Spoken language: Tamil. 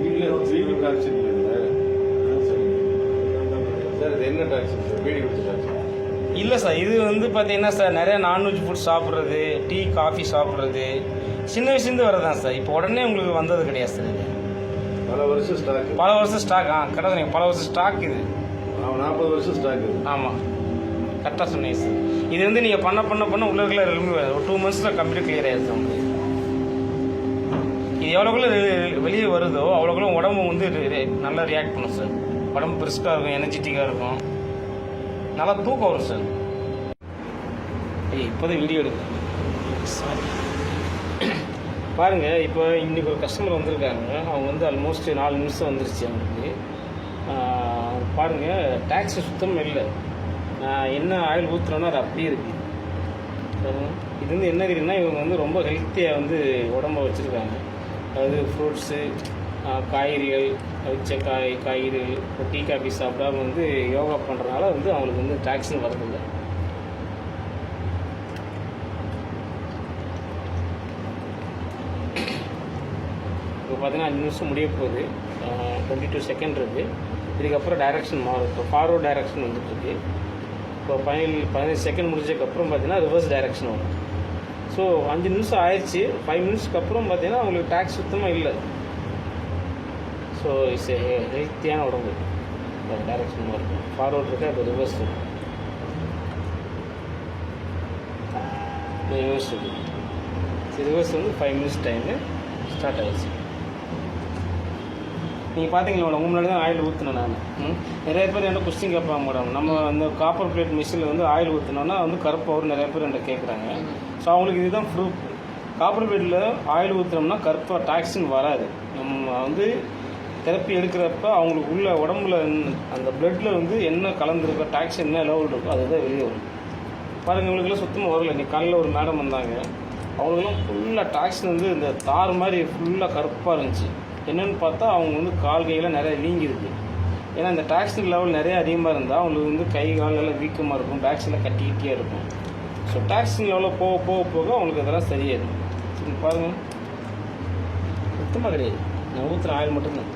வீட்டில் டாக்ஸின் சார் இது என்ன சார் இல்லை சார் இது வந்து பார்த்தீங்கன்னா சார் நிறைய நான்வெஜ் ஃபுட் சாப்பிட்றது டீ காஃபி சாப்பிட்றது சின்ன வயசுலேருந்து வரதான் சார். இப்போ உடனே உங்களுக்கு வந்தது கிடையாது சார் இது. பல வருஷம் ஸ்டாக் பல வருஷம் ஸ்டாக் ஆ கரெக்டாக நீங்கள் பல வருஷம் ஸ்டாக் இது. நாற்பது வருஷம் ஸ்டாக் இது. ஆமாம் கரெக்டாக சொன்னீங்க சார். இது வந்து நீங்கள் பண்ண பண்ண பண்ண உள்ள ஒரு டூ மந்த்ஸில் கம்ப்ளீட் கிளியர் ஆயிடுச்சு உங்களுக்கு. எவ்வளோக்குள்ள வெளியே வருதோ அவ்வளோக்குள்ள உடம்பு வந்து நல்லா ரியாக்ட் பண்ணும் சார் உடம்பு பிரிஸ்காக இருக்கும் எனர்ஜெட்டிக்காக இருக்கும். நல்லா தூக்கம் வரும் சார் ஏய் இப்போதான் வீடியோ எடுக்கு சாரி பாருங்கள் இப்போ இன்றைக்கி ஒரு கஸ்டமர் வந்திருக்காங்க. அவங்க வந்து ஆல்மோஸ்ட் நாலு நிமிஷம் வந்துருச்சு அவங்களுக்கு. பாருங்கள் டேக்ஸி சுத்தம் இல்லை. என்ன ஆயில் ஊற்றுறோன்னா அது அப்படியே இருக்குது இது வந்து என்ன இருக்குன்னா இவங்க வந்து ரொம்ப ஹெல்த்தியாக வந்து உடம்ப வச்சுருக்காங்க. அதாவது ஃப்ரூட்ஸு காய்கறிகள் அவிச்ச காய் காய்கறிகள் இப்போ டீ காஃபி சாப்பிடாம வந்து யோகா பண்ணுறதுனால வந்து அவங்களுக்கு வந்து டாக்ஸின் வரதில்லை. இப்போ பார்த்தீங்கன்னா அஞ்சு நிமிஷம் முடிய போகுது. டுவெண்ட்டி டூ செகண்ட் இருக்குது இதுக்கப்புறம் டைரக்ஷன் மாறும். இப்போ ஃபார்வர்ட் டைரக்ஷன் வந்துட்டுருக்கு இப்போ பதினேழு பதினஞ்சு செகண்ட் முடிஞ்சதுக்கப்புறம் பார்த்தீங்கன்னா ரிவர்ஸ் டைரக்ஷன் வரும். ஸோ அஞ்சு நிமிஷம் ஆயிடுச்சு. ஃபைவ் மினிட்ஸ்க்கு அப்புறம் பார்த்தீங்கன்னா உங்களுக்கு டேக்ஸ் சுத்தமாக இல்லை. ஸோ இட்ஸ் ஹெல்த்தியான உடம்பு. டைரக்ஷன் இருக்கும். ஃபார்வர்ட் இருக்கா? இப்போ ரிவர்ஸ் இருக்கும் ரிவர்ஸ் இருக்கு. ரிவர்ஸ் வந்து ஃபைவ் மினிட்ஸ் டைமு ஸ்டார்ட் ஆகிடுச்சு நீங்கள் பார்த்தீங்களா மேடம் முன்னாடி தான் ஆயில் ஊற்றினேன் நான். ம். நிறைய பேர் என்ன கொஸ்டின் கேட்பாங்க மேடம் நம்ம அந்த காப்பர் பிளேட் மிஷினில் வந்து ஆயில் ஊற்றினோன்னா வந்து கருப்பு வரும் நிறைய பேர் என்கிட்ட கேட்குறாங்க. ஸோ அவங்களுக்கு இதுதான் ப்ரூஃப் காப்பர் பிளேட்டில் ஆயில் ஊற்றுனோம்னா கருப்பாக டாக்ஸின் வராது. நம்ம வந்து தெரப்பி எடுக்கிறப்ப அவங்களுக்கு உள்ள உடம்புல அந்த பிளட்டில் வந்து என்ன கலந்துருக்கோ டாக்ஸின் என்ன லெவல் இருக்கோ அதுதான் வெளியே வரும். பாருங்க இவங்களுக்குலாம் சுத்தமாக வரல. இன்னைக்கு காலையில் ஒரு மேடம் வந்தாங்க. அவங்களுக்குலாம் ஃபுல்லாக டாக்ஸின் வந்து இந்த தார் மாதிரி ஃபுல்லாக கருப்பாக இருந்துச்சு. என்னென்னு பார்த்தா அவங்க வந்து கால் கையெல்லாம் நிறைய வீங்கிருக்கு ஏன்னா இந்த டாக்ஸின் லெவல் நிறைய அதிகமாக இருந்தால் அவங்களுக்கு வந்து கை கால் எல்லாம் வீக்கமாக இருக்கும். டாக்ஸில் கட்டிக்கிட்டே இருக்கும். ஸோ டாக்ஸின் லெவலில் போக போக போக அவங்களுக்கு அதெல்லாம் சரியாயிடும். சரி பாருங்கள் சுத்தமாக கிடையாது. நான் ஊற்றுற ஆயில் மட்டும்தான்.